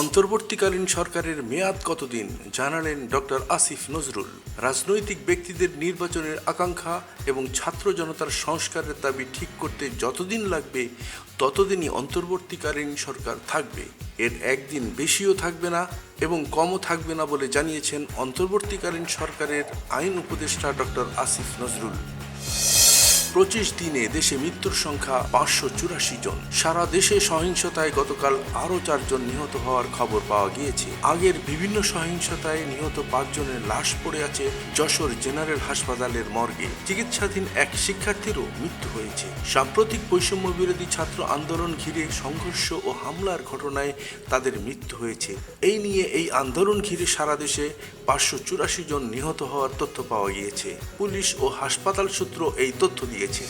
অন্তর্বর্তীকালীন সরকারের মেয়াদ কতদিন জানালেন ডক্টর আসিফ নজরুল। রাজনৈতিক ব্যক্তিদের নির্বাচনের আকাঙ্ক্ষা এবং ছাত্র জনতার সংস্কারের দাবি ঠিক করতে যতদিন লাগবে, ততদিনই অন্তর্বর্তীকালীন সরকার থাকবে। এর একদিন বেশিও থাকবে না এবং কমও থাকবে না বলে জানিয়েছেন অন্তর্বর্তীকালীন সরকারের আইন উপদেষ্টা ডক্টর আসিফ নজরুল। পঁচিশ দিনে দেশে মৃত্যুর সংখ্যা পাঁচশো চুরাশি জন। সারা দেশে সহিংসতায় গতকাল আরও চারজন নিহত হওয়ার খবর পাওয়া গিয়েছে। আগের বিভিন্ন সহিংসতায় নিহত পাঁচজনের লাশ পড়ে আছে যশোর জেনারেল হাসপাতালের মর্গে। চিকিৎসাধীন এক শিক্ষার্থীরও মৃত্যু হয়েছে। সাম্প্রতিক বৈষম্য বিরোধী ছাত্র আন্দোলন ঘিরে সংঘর্ষ ও হামলার ঘটনায় তাদের মৃত্যু হয়েছে। এই নিয়ে এই আন্দোলন ঘিরে সারা দেশে পাঁচশো চুরাশি জন নিহত হওয়ার তথ্য পাওয়া গিয়েছে। পুলিশ ও হাসপাতাল সূত্র এই তথ্য দিয়েছে।